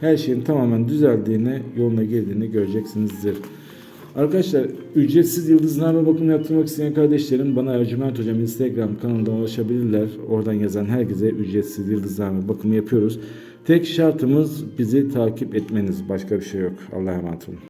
her şeyin tamamen düzeldiğini, yoluna girdiğini göreceksinizdir. Arkadaşlar ücretsiz yıldızname bakımı yaptırmak isteyen kardeşlerim bana Ercüment Hocam Instagram kanalından ulaşabilirler. Oradan yazan herkese ücretsiz yıldızname bakımı yapıyoruz. Tek şartımız bizi takip etmeniz. Başka bir şey yok. Allah'a emanet olun.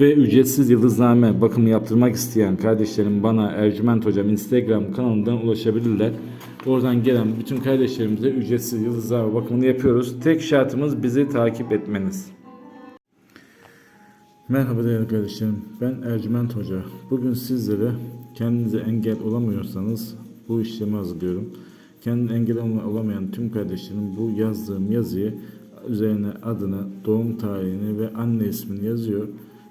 Ve ücretsiz yıldızname bakımı yaptırmak isteyen kardeşlerim bana Ercüment Hocam Instagram kanalından ulaşabilirler. Oradan gelen bütün kardeşlerimize ücretsiz yıldızname bakımını yapıyoruz. Tek şartımız bizi takip etmeniz. Merhaba değerli kardeşlerim. Ben Ercüment Hoca. Bugün sizlere kendinize engel olamıyorsanız bu işlemi hazırlıyorum. Kendine engel olamayan tüm kardeşlerim bu yazdığım yazıyı üzerine adını, doğum tarihini ve anne ismini yazıyor.